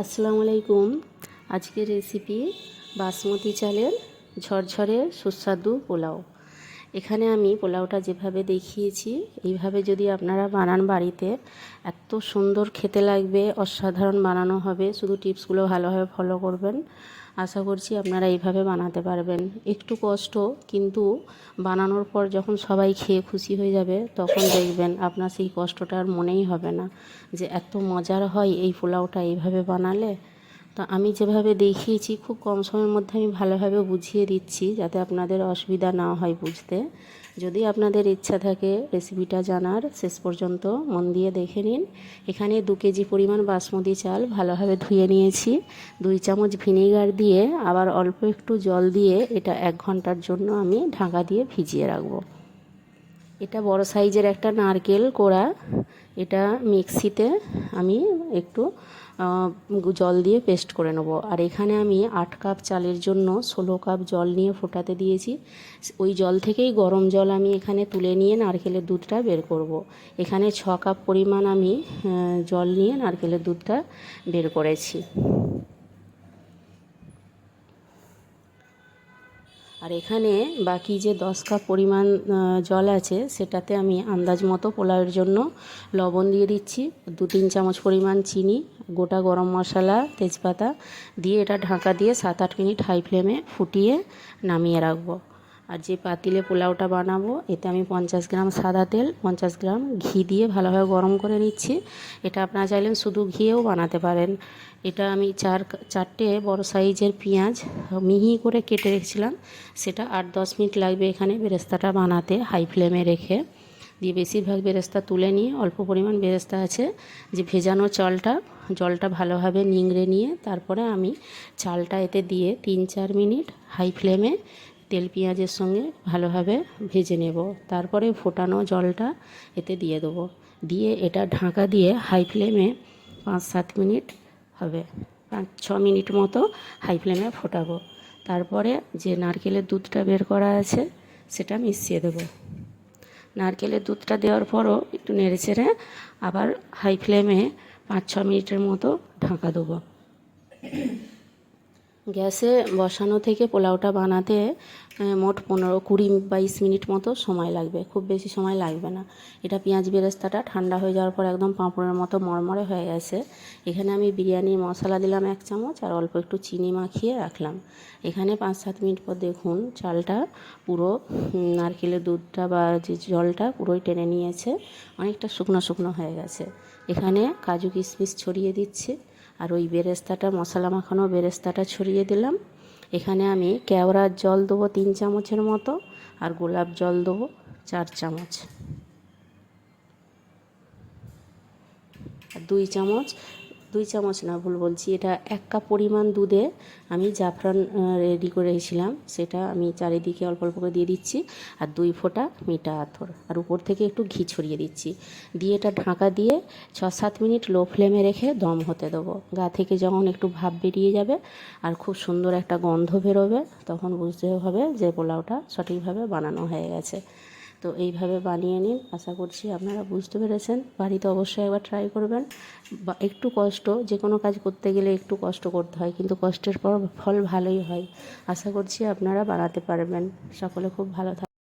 আসসালামু আলাইকুম। আজকের রেসিপি বাসমতি চালের ঝরঝরে সুস্বাদু পোলাও। এখানে আমি পোলাওটা যেভাবে দেখিয়েছি, এইভাবে যদি আপনারা বানান বাড়িতে, এত সুন্দর খেতে লাগবে, অসাধারণ বানানো হবে। শুধু টিপসগুলো ভালোভাবে ফলো করবেন। আশা করছি আপনারা এইভাবে বানাতে পারবেন। একটু কষ্ট, কিন্তু বানানোর পর যখন সবাই খেয়ে খুশি হয়ে যাবে, তখন দেখবেন আপনার সেই কষ্টটা আর মনেই হবে না যে এত মজার হয় এই পোলাওটা এইভাবে বানালে। তো আমি যেভাবে দেখিয়েছি, খুব কম সময়ের মধ্যে আমি ভালোভাবে বুঝিয়ে দিচ্ছি যাতে আপনাদের অসুবিধা না হয় বুঝতে। যদি আপনাদের ইচ্ছা থাকে রেসিপিটা জানার, শেষ পর্যন্ত মন দিয়ে দেখে নিন। এখানে দু কেজি পরিমাণ বাসমতি চাল ভালোভাবে ধুয়ে নিয়েছি। দুই চামচ ভিনেগার দিয়ে আবার অল্প একটু জল দিয়ে এটা এক ঘণ্টার জন্য আমি ঢাকা দিয়ে ভিজিয়ে রাখব। এটা বড় সাইজের একটা নারকেল কোড়া। এটা মিক্সিতে আমি একটু জল দিয়ে পেস্ট করে নেব। আর এখানে আমি আট কাপ চালের জন্য ষোলো কাপ জল নিয়ে ফোটাতে দিয়েছি। ওই জল থেকেই গরম জল আমি এখানে তুলে নিয়ে নারকেলের দুধটা বের করব। এখানে ছ কাপ পরিমাণ আমি জল নিয়ে নারকেলের দুধটা বের করেছি। আর এখানে বাকি যে দশ কাপ পরিমাণ জল আছে, সেটাতে আমি আন্দাজ মতো পোলাওয়ের জন্য লবণ দিয়ে দিচ্ছি। দু তিন চামচ পরিমাণ চিনি, গোটা গরম মশলা, তেজপাতা দিয়ে এটা ঢাকা দিয়ে সাত আট মিনিট হাই ফ্লেমে ফুটিয়ে নামিয়ে রাখব। আর যে পাতিলে পোলাওটা বানাবো, এতে আমি পঞ্চাশ গ্রাম সাদা তেল, পঞ্চাশ গ্রাম ঘি দিয়ে ভালোভাবে গরম করে নিচ্ছি। এটা আপনারা চাইলেন শুধু ঘিয়েও বানাতে পারেন। এটা আমি চার, চারটে বড় সাইজের পেঁয়াজ মিহি করে কেটে রেখেছিলাম। সেটা আট, দশ মিনিট লাগবে এখানে বেরেস্তাটা বানাতে, হাই ফ্লেমে রেখে। দিয়ে বেশিরভাগ বেরেস্তা তুলে নিয়ে, অল্প পরিমাণ বেরেস্তা আছে, যে ভেজানো চালটা, জলটা ভালোভাবে নিংড়ে নিয়ে, তারপরে আমি চালটা এতে দিয়ে তিন, চার মিনিট হাই ফ্লেমে তেল পেঁয়াজের সঙ্গে ভালোভাবে ভেজে নেব। তারপরে ফোটানো জলটা এতে দিয়ে দেবো। দিয়ে এটা ঢাকা দিয়ে হাই ফ্লেমে পাঁচ সাত মিনিট হবে। পাঁচ, ছ মিনিট মতো হাই ফ্লেমে ফোটাবো। তারপরে যে নারকেলের দুধটা বের করা আছে, সেটা মিশিয়ে দেবো। নারকেলের দুধটা দেওয়ার পরও একটু নেড়ে চেড়ে আবার হাই ফ্লেমে পাঁচ ছ মিনিটের মতো ঢাকা দেবো। গ্যাসে বসানো থেকে পোলাওটা বানাতে মোট পনেরো কুড়ি বাইশ মিনিট মতো সময় লাগবে। খুব বেশি সময় লাগবে না। এটা পেঁয়াজ বেরেস্তাটা ঠান্ডা হয়ে যাওয়ার পর একদম পাঁপড়ের মতো মরমরে হয়ে গেছে। এখানে আমি বিরিয়ানির মশলা দিলাম এক চামচ আর অল্প একটু চিনি মাখিয়ে রাখলাম। এখানে পাঁচ সাত মিনিট পর দেখুন চালটা পুরো নারকেলের দুধটা বা যে জলটা পুরোই টেনে নিয়েছে। অনেকটা শুকনো শুকনো হয়ে গেছে। এখানে কাজু কিশমিশ ছড়িয়ে দিচ্ছি। আর ওই বেরেস্তাটা, মশলা মাখানো বেরেস্তাটা ছড়িয়ে দিলাম। এখানে আমি কেওড়ার জল দেবো তিন চামচের মতো আর গোলাপ জল দেবো চার চামচ। দুই চামচ দুই চামচ না, ভুল বলছি। এটা এক কাপ পরিমাণ দুধে আমি জাফরান রেডি করে রেখেছিলাম। সেটা আমি চারিদিকে অল্প অল্প করে দিয়ে দিচ্ছি আর দুই ফোঁটা মিঠা আথর। আর উপর থেকে একটু ঘি ছড়িয়ে দিচ্ছি। দিয়ে এটা ঢাকা দিয়ে ছ সাত মিনিট লো ফ্লেমে রেখে দম হতে দেবো। গা থেকে যখন একটু ভাব বেরিয়ে যাবে আর খুব সুন্দর একটা গন্ধ বেরোবে, তখন বুঝতে হবে যে পোলাওটা সঠিকভাবে বানানো হয়ে গেছে। তো এইভাবে বানিয়ে নিন। আশা করছি আপনারা বুঝতে পেরেছেন। বাড়িতে অবশ্যই একবার ট্রাই করবেন। বা একটু কষ্ট যে কোনো কাজ করতে গেলে একটু কষ্ট করতে হয়, কিন্তু কষ্টের পর ফল ভালোই হয়। আশা করছি আপনারা বানাতে পারবেন। সকলে খুব ভালো থাক